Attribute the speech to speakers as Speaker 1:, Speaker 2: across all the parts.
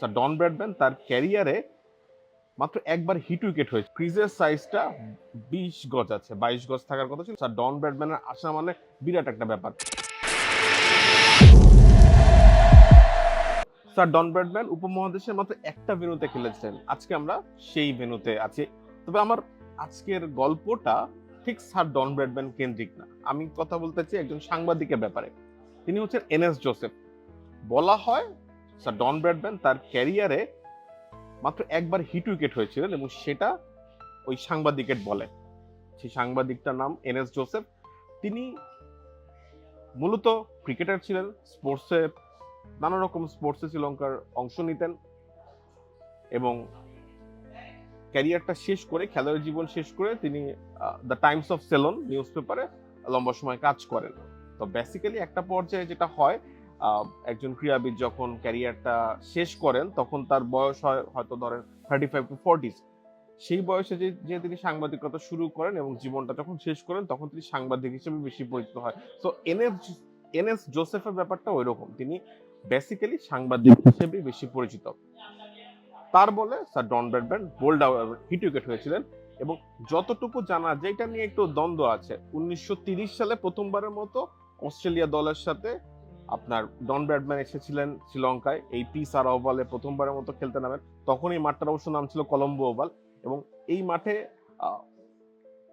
Speaker 1: Sir Don Bradman তার ক্যারিয়ারে মাত্র একবার হিট উইকেট হয়েছে। ক্রিজের সাইজটা বিশ গজ আছে, বাইশ গজ থাকার কথা ছিল। স্যার ডন ব্র্যাডম্যানের আসা মানে বিরাট একটা ব্যাপার। স্যার ডন ব্র্যাডম্যান উপমহাদেশের মাত্র একটা ভেনুতে খেলেছেন। আজকে আমরা সেই ভেনুতে আছি। তবে আমার আজকের গল্পটা ঠিক স্যার ডন ব্র্যাডম্যান কেন্দ্রিক না। আমি কথা বলতে চাই একজন সাংবাদিকের ব্যাপারে। তিনি হচ্ছেন এনএস জোসেফ। বলা হয় স্যার ডন ব্র্যাডম্যান তার ক্যারিয়ারে মাত্র একবার হিট উইকেট হয়েছিলেন এবং সেটা ওই সাংবাদিকের বলে। সেই সাংবাদিকটার নাম এনএস জোসেফ। তিনি মূলত ক্রিকেটার ছিলেন স্পোর্টসে নানা রকম স্পোর্টসে শ্রীলঙ্কার অংশ নিতেন এবং ক্যারিয়ারটা শেষ করে, খেলোয়াড় জীবন শেষ করে তিনি the Times of Ceylon news পেপারে লম্বা সময় কাজ করেন। তো বেসিক্যালি একটা পর্যায়ে যেটা হয় একজন ক্রীড়াবিদ যখন ক্যারিয়ারটা শেষ করেন, তখন তার বয়স হয় হয়তো ধরেন থার্টি ফাইভ টু ফর্টিস সেই বয়সে যে যে তিনি সাংবাদিকতা শুরু করেন এবং জীবনটা যখন শেষ করেন, তখন তিনি সাংবাদিক হিসেবে বেশি পরিচিত হয়। তো এনএস এনএস জোসেফের ব্যাপারটা ওই রকম তিনি বেসিক্যালি সাংবাদিক হিসেবে বেশি পরিচিত। তার বলে sir Don Bradman bowled hit wicket হয়েছিলেন এবং যতটুকু জানা যায়, এটা নিয়ে একটু দ্বন্দ্ব আছে। উনিশশো সালে প্রথমবারের মতো অস্ট্রেলিয়া দলের সাথে আপনার ডন ব্র্যাডম্যান এসেছিলেন শ্রীলঙ্কায়, এই পিস আর ওভালে প্রথমবারের মতো খেলতে নামেন। তখন এই মাঠটার অবশ্য নাম ছিল কলম্বো ওভাল এবং এই মাঠে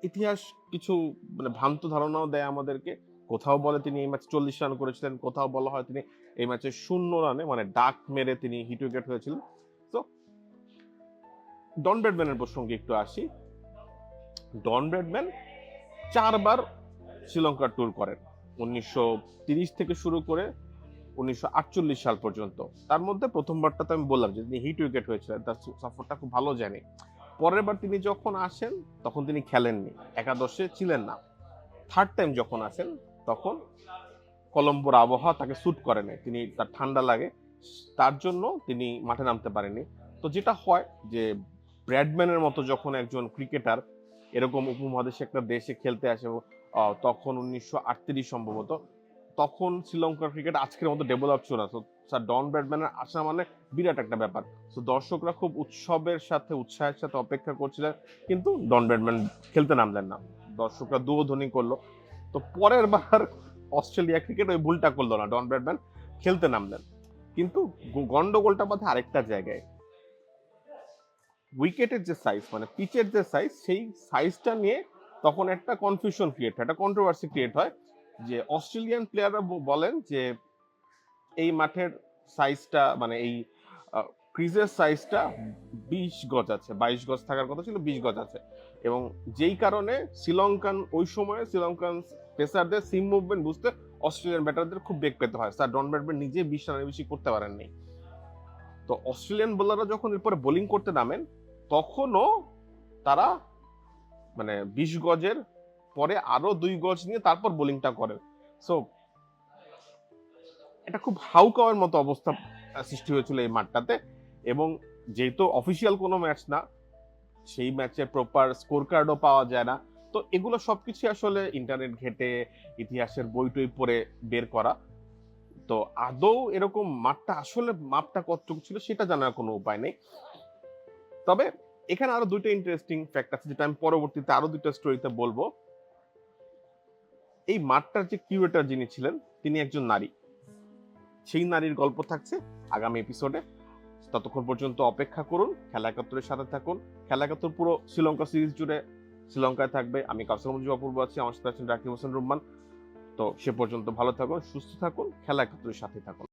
Speaker 1: ইতিহাস কিছু মানে ভ্রান্ত ধারণাও দেয় আমাদেরকে। কোথাও বলে তিনি এই ম্যাচে চল্লিশ রান করেছিলেন, কোথাও বলা হয় তিনি এই ম্যাচে শূন্য রানে মানে ডাক মেরে তিনি হিট উইকেট হয়েছিলেন। তো ডন ব্র্যাডম্যানের প্রসঙ্গে একটু আসি। ডন ব্র্যাডম্যান চারবার শ্রীলঙ্কার ট্যুর করেন। উনিশশো থেকে শুরু করে উনিশশো আটচল্লিশ সাল পর্যন্ত। তার মধ্যে প্রথমবারটা তো আমি বললাম যে তিনি হিট উইকেট হয়েছিলেন, তার সফরটা খুব ভালো জানি। পরের বার তিনি যখন আসেন, তখন তিনি খেলেননি, একাদশে ছিলেন না। থার্ড টাইম যখন আসেন, তখন কলম্বোর আবহাওয়া তাকে স্যুট করে না তিনি তার ঠান্ডা লাগে, তার জন্য তিনি মাঠে নামতে পারেনি তো যেটা হয় যে ব্র্যাডম্যানের মতো যখন একজন ক্রিকেটার এরকম উপমহাদেশে একটা দেশে খেলতে আসে তখন উনিশশো আটত্রিশ সম্ভবত। তখন শ্রীলঙ্কার ক্রিকেট আজকের মতো ডেভেলপ ছিল না। তো স্যার ডন ব্র্যাডম্যানের আসা মানে বিরাট একটা ব্যাপার। তো দর্শকরা খুব উৎসবের সাথে, উৎসাহের সাথে অপেক্ষা করছিলেন, কিন্তু ডন ব্র্যাডম্যান খেলতে নামলেন না। দর্শকরা দুধ্বনি করল। তো পরের বার অস্ট্রেলিয়া ক্রিকেট ওই ভুলটা করল না। ডন ব্র্যাডম্যান খেলতে নামলেন। কিন্তু গন্ডগোলটা বাধে আরেকটা জায়গায়। উইকেটের যে সাইজ মানে পিচের যে সাইজ সেই সাইজটা নিয়ে তখন একটা কনফিউশন ক্রিয়েট হয়, একটা কন্ট্রোভার্সি ক্রিয়েট হয় যে অস্ট্রেলিয়ান প্লেয়াররা বলেন যে এই মাঠের সাইজটা মানে এই ক্রিজের সাইজটা বিশ গজ আছে, বাইশ গজ থাকার কথা ছিল, বিশ গজ আছে। এবং যেই কারণে শ্রীলঙ্কান ওই সময়ে শ্রীলঙ্কান পেসারদের সিম মুভমেন্ট বুঝতে অস্ট্রেলিয়ান ব্যাটারদের খুব বেগ পেতে হয়। স্যার ডন ব্র্যাডম্যান নিজে বিশ রানের বেশি করতে পারেননি। তো অস্ট্রেলিয়ান বোলাররা যখন এরপরে বোলিং করতে নামেন, তখনও তারা মানে বিশ গজের পরে আরও দুই গজ নিয়ে তারপর বোলিংটা করে। সো এটা খুব হাউকাওয়ের মতো অবস্থা সৃষ্টি হয়েছিল এই মাঠটাতে। এবং যেহেতু অফিসিয়াল কোনো ম্যাচ না, সেই ম্যাচে প্রপার স্কোর কার্ডও পাওয়া যায় না। তো এগুলো সবকিছু আসলে ইন্টারনেট ঘেটে, ইতিহাসের বই টই পড়ে বের করা। তো আদৌ এরকম মাঠটা আসলে মাপটা কতটুকু ছিল সেটা জানার কোনো উপায় নেই। তবে এখানে আরও দুটো ইন্টারেস্টিং ফ্যাক্ট আছে, যেটা আমি পরবর্তীতে আরও দুটো স্টোরিতে বলব। এই মাঠটার যে কিউরেটর যিনি ছিলেন, তিনি একজন নারী। সেই নারীর গল্প থাকছে আগামী এপিসোডে ততক্ষণ পর্যন্ত অপেক্ষা করুন, খেলা একাত্তরের সাথে থাকুন। খেলা একাত্তর পুরো শ্রীলঙ্কা সিরিজ জুড়ে শ্রীলঙ্কায় থাকবে। আমি কাউসার অপূর্ব আছি। আমার সাথে আছেন রাকিব হোসেন রহমান তো সে পর্যন্ত ভালো থাকুন, সুস্থ থাকুন, খেলা একাত্তরের সাথে থাকুন।